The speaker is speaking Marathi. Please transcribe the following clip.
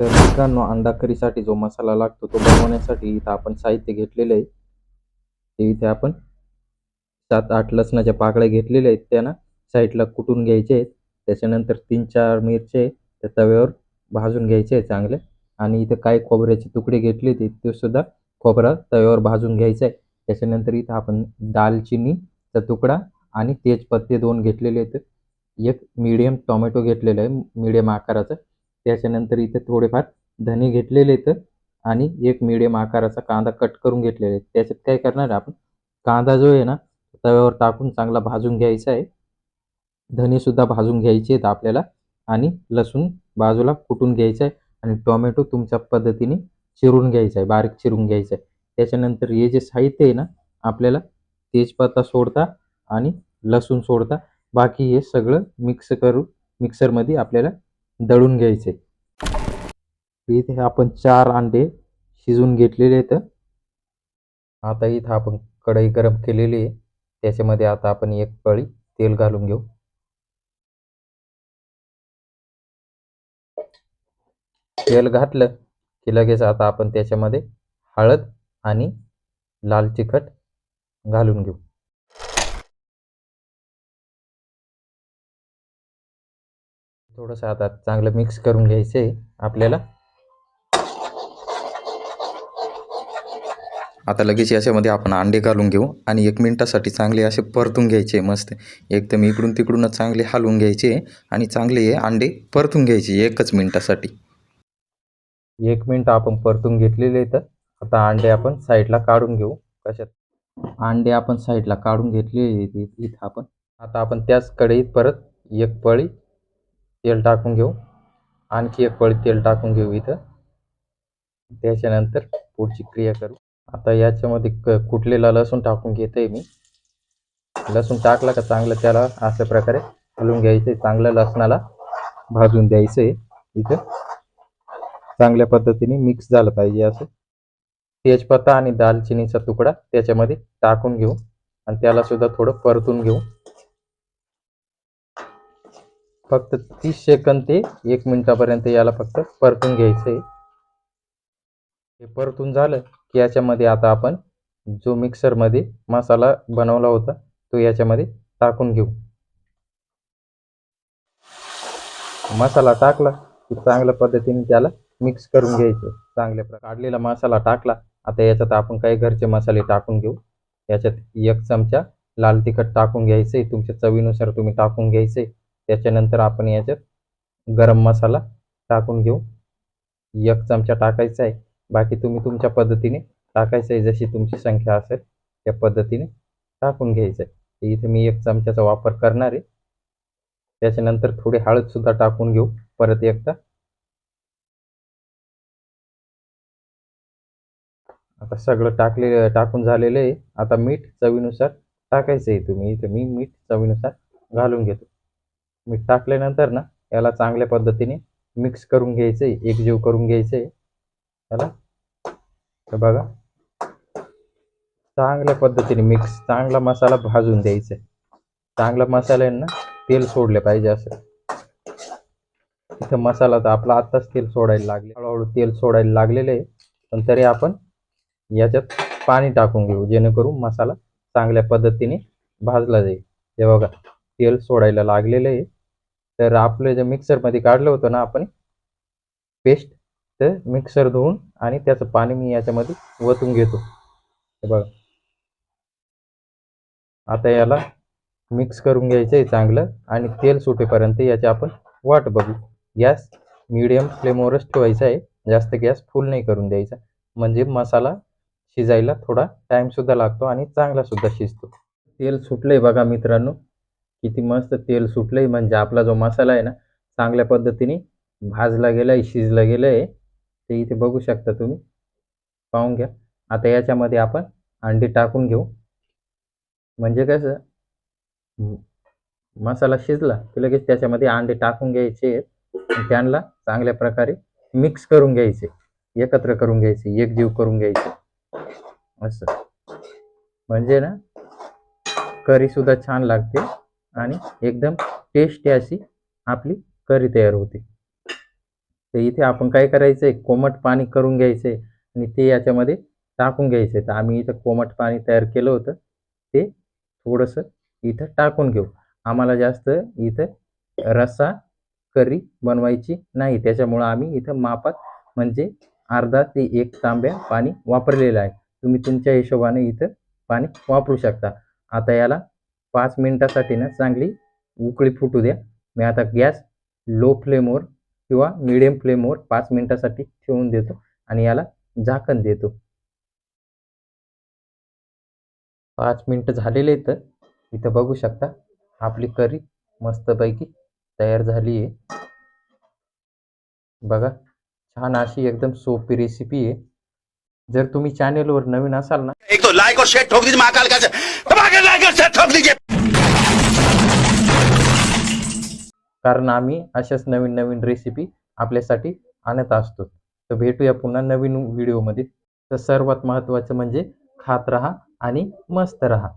तर मित्रांनो अंडा करीसाठी जो मसाला लागतो तो बनवण्यासाठी इथं आपण साहित्य घेतलेलं आहे. ते इथे आपण सात आठ लसणाच्या पाकळ्या घेतलेल्या आहेत. त्यांना साईडला कुटून घ्यायचे आहेत. त्याच्यानंतर तीन चार मिरचे त्या तव्यावर भाजून घ्यायचे आहे चांगले. आणि इथं काही खोबऱ्याचे तुकडे घेतले ते ते सुद्धा खोबरा तव्यावर भाजून घ्यायचं आहे. त्याच्यानंतर इथं आपण दालचिनीचा तुकडा आणि तेजपत्ते दोन घेतलेले आहेत. एक मीडियम टोमॅटो घेतलेला आहे. मीडियम आकाराचं. त्याच्यानंतर इथे थोडेफार धने घेतलेले आहेत आणि एक मिडियम आकाराचा कांदा कट करून घेतलेला आहे. त्याच्यात काय करणार आपण? कांदा जो आहे ना तव्यावर टाकून चांगला भाजून घ्यायचा आहे. धनेसुद्धा भाजून घ्यायचे आहेत आपल्याला आणि लसूण बाजूला कुटून घ्यायचं आहे आणि टोमॅटो तुमच्या पद्धतीने चिरून घ्यायचा आहे बारीक चिरून घ्यायचा आहे. त्याच्यानंतर हे जे साहित्य आहे ना आपल्याला तेजपत्ता सोडता आणि लसूण सोडता बाकी हे सगळं मिक्स करून मिक्सरमध्ये आपल्याला दळून घ्यायचे. इथे आपण चार अंडे शिजवून घेतलेले आहेत. आता इथं आपण कढई गरम केलेली आहे. त्याच्यामध्ये आता आपण एक पळी तेल घालून घेऊ. तेल घातलं की लगेच आता आपण त्याच्यामध्ये हळद आणि लाल तिखट घालून घेऊ. थोडंसं आता चांगलं मिक्स करून घ्यायचं आहे आपल्याला. आता लगेच याच्यामध्ये आपण अंडे घालून घेऊ आणि एक मिनटासाठी चांगले असे परतून घ्यायचे मस्त. एकदम इकडून तिकडूनच चांगले हलवून घ्यायचे आणि चांगले हे अंडे परतून घ्यायचे एकच मिनटासाठी. एक मिनिट आपण परतून घेतलेले आहेत. आता अंडे आपण साईडला काढून घेऊ. कशात? अंडे आपण साईडला काढून घेतलेले इथं आपण. आता आपण त्याच कढईत परत एक पळी तेल टाकून घेऊ. आणखी एक पळी तेल टाकून घेऊ इथं. त्याच्यानंतर पुढची क्रिया करू. आता याच्यामध्ये क कुटलेला लसूण टाकून घेतोय मी. लसूण टाकला का चांगलं त्याला अशा प्रकारे हलवून घ्यायचं चांगलं लसणाला भाजून द्यायचं आहे इथं. चांगल्या पद्धतीने मिक्स झालं पाहिजे असं. तेजपत्ता आणि दालचिनीचा तुकडा त्याच्यामध्ये टाकून घेऊ. आणि त्याला सुद्धा थोडं परतून घेऊ. फक्त तीस सेकंद ते एक मिनिटापर्यंत याला फक्त परतून घ्यायचं आहे हे परतून झालं की याच्यामध्ये आता आपण जो मिक्सरमध्ये मसाला बनवला होता तो याच्यामध्ये टाकून घेऊ. मसाला टाकला की चांगल्या पद्धतीने त्याला मिक्स करून घ्यायचं. चांगल्या प्रकारे काढलेला मसाला टाकला आता याच्यात आपण काही घरचे मसाले टाकून घेऊ. याच्यात एक चमचा लाल तिखट टाकून घ्यायचे तुमच्या चवीनुसार तुम्ही टाकून घ्यायचे त्याच्यानंतर आपण याच्यात गरम मसाला टाकून घेऊ. एक चमचा टाकायचा आहे. बाकी तुम्ही तुमच्या पद्धतीने टाकायचं आहे. जशी तुमची संख्या असेल त्या पद्धतीने टाकून घ्यायचं आहे. इथे मी एक चमच्याचा वापर करणार आहे. त्याच्यानंतर थोडी हळदसुद्धा टाकून घेऊ. परत एकदा. आता सगळं टाकले टाकून झालेलं आहे. आता मीठ चवीनुसार टाकायचं आहे. तुम्ही इथे मी मीठ चवीनुसार घालून घेतो. मीठ टाकल्यानंतर ना याला चांगल्या पद्धतीने मिक्स करून घ्यायचं आहे एकजीव करून घ्यायचं आहे याला तर बघा. चांगल्या पद्धतीने मिक्स चांगला मसाला भाजून द्यायचा. आहे चांगला मसाल्यांना तेल सोडले पाहिजे असं. इथं मसाला तर आपला आत्ताच तेल सोडायला लागले. हळूहळू तेल सोडायला लागलेलं आहे. पण तरी आपण याच्यात पाणी टाकून घेऊ जेणेकरून मसाला चांगल्या पद्धतीने भाजला जाईल. हे बघा तेल सोडायला लागलेलं आहे. तर आपलं जे मिक्सरमध्ये काढलं होतं ना आपण पेस्ट तर मिक्सर धुवून आणि त्याचं पाणी मी याच्यामध्ये वतून घेतो. हे बघा. आता याला मिक्स करून घ्यायचं आहे चांगलं आणि तेल सुटेपर्यंत याची आपण वाट बघू. गॅस मिडियम फ्लेमवरच ठेवायचा आहे. जास्त गॅस फुल नाही करून द्यायचा. म्हणजे मसाला शिजायला थोडा टाईमसुद्धा लागतो आणि चांगलासुद्धा शिजतो. तेल सुटलंय बघा मित्रांनो. किती मस्त तेल सुटलंय. म्हणजे आपला जो मसाला आहे ना चांगल्या पद्धतीने भाजला गेला आहे शिजला गेलं आहे ते इथे बघू शकता तुम्ही. पाहून घ्या. आता याच्यामध्ये आपण अंडी टाकून घेऊ. म्हणजे कसं मसाला शिजला की लगेच त्याच्यामध्ये अंडे टाकून घ्यायचे. त्यांना चांगल्या प्रकारे मिक्स करून घ्यायचे. एकत्र करून घ्यायचे एकजीव करून घ्यायचे. असं. म्हणजे ना करी सुद्धा छान लागते. आणि एकदम टेस्टी अशी आपली करी तयार होते. तर इथे आपण काय करायचं आहे कोमट पाणी करून घ्यायचं आहे आणि ते याच्यामध्ये टाकून घ्यायचं आहे तर आम्ही इथं कोमट पाणी तयार केलं होतं. ते थोडंसं इथं टाकून घेऊ. आम्हाला जास्त इथं रस्सा करी बनवायची नाही. त्याच्यामुळं आम्ही इथं मापात म्हणजे अर्धा ते एक तांब्या पाणी वापरलेलं आहे. तुम्ही तुमच्या हिशोबाने इथं पाणी वापरू शकता. आता याला पाच मिनटासाठी ना चांगली उकळी फुटू द्या. मी आता गॅस लो फ्लेमवर किंवा मिडियम फ्लेमवर पाच मिनटासाठी ठेवून देतो आणि याला झाकण देतो. पाच मिनटं झालेले तर इथं बघू शकता आपली करी मस्तपैकी तयार झाली आहे बघा छान अशी एकदम सोपी रेसिपी आहे. जर तुम्ही चॅनेलवर नवीन असाल ना एक तो लाइक और शेयर ठोक दीजिए महाकाल का से। दबा के लाइक और शेयर ठोक दीजिए। कारण आम्ही अशाच नवीन नवीन रेसिपी आपल्यासाठी आणत असतो. तर भेटूया पुन्हा नवीन व्हिडिओमध्ये तर सर्वात महत्त्वाचं म्हणजे खात राहा आणि मस्त राहा.